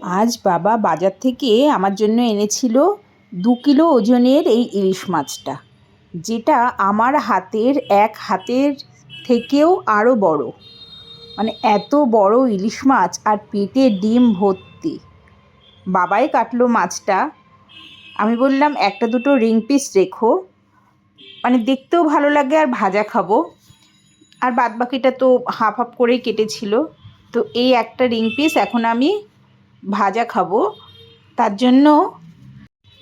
আজ বাবা বাজার থেকে আমার জন্য এনেছিল দু কিলো ওজনের এই ইলিশ মাছটা, যেটা আমার হাতের, এক হাতের থেকেও আরও বড়। মানে এত বড় ইলিশ মাছ আর পেটে ডিম ভর্তি। বাবাই কাটলো মাছটা। আমি বললাম, একটা দুটো রিং পিস রেখো। মানে দেখতেও ভালো লাগে আর ভাজা খাব। আর বাদ বাকিটা তো হাফ হাফ করেই কেটেছিল। তো এই একটা রিং পিস এখন আমি ভাজা খাব। তার জন্য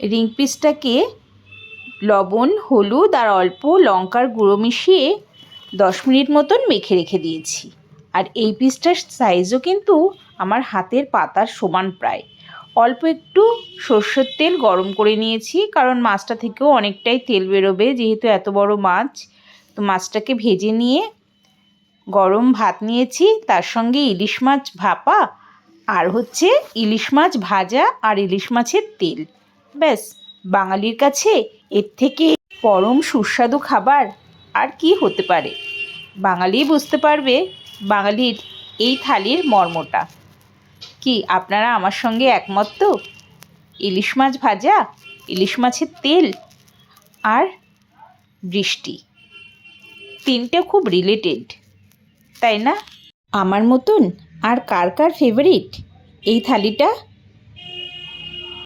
রিং পিসটাকে লবণ, হলুদ আর অল্প লঙ্কার গুঁড়ো মিশিয়ে দশ মিনিট মতন মেখে রেখে দিয়েছি। আর এই পিসটার সাইজও কিন্তু আমার হাতের পাতার সমান প্রায়। অল্প একটু সর্ষের তেল গরম করে নিয়েছি, কারণ মাছটা থেকেও অনেকটাই তেল বেরোবে। যেহেতু এত বড় মাছ, তো মাছটাকে ভেজে নিয়ে গরম ভাত নিয়েছি। তার সঙ্গে ইলিশ মাছ ভাপা আর হচ্ছে ইলিশ মাছ ভাজা আর ইলিশ মাছের তেল। ব্যাস, বাঙালির কাছে এর থেকে পরম সুস্বাদু খাবার আর কি হতে পারে? বাঙালি বুঝতে পারবে বাঙালির এই থালির মর্মটা। কি, আপনারা আমার সঙ্গে একমত তো? ইলিশ মাছ ভাজা, ইলিশ মাছের তেল আর বৃষ্টি। তিনটে খুব রিলেটেড তাই না? আমার মতন আর কার কার ফেভারিট এই থালিটা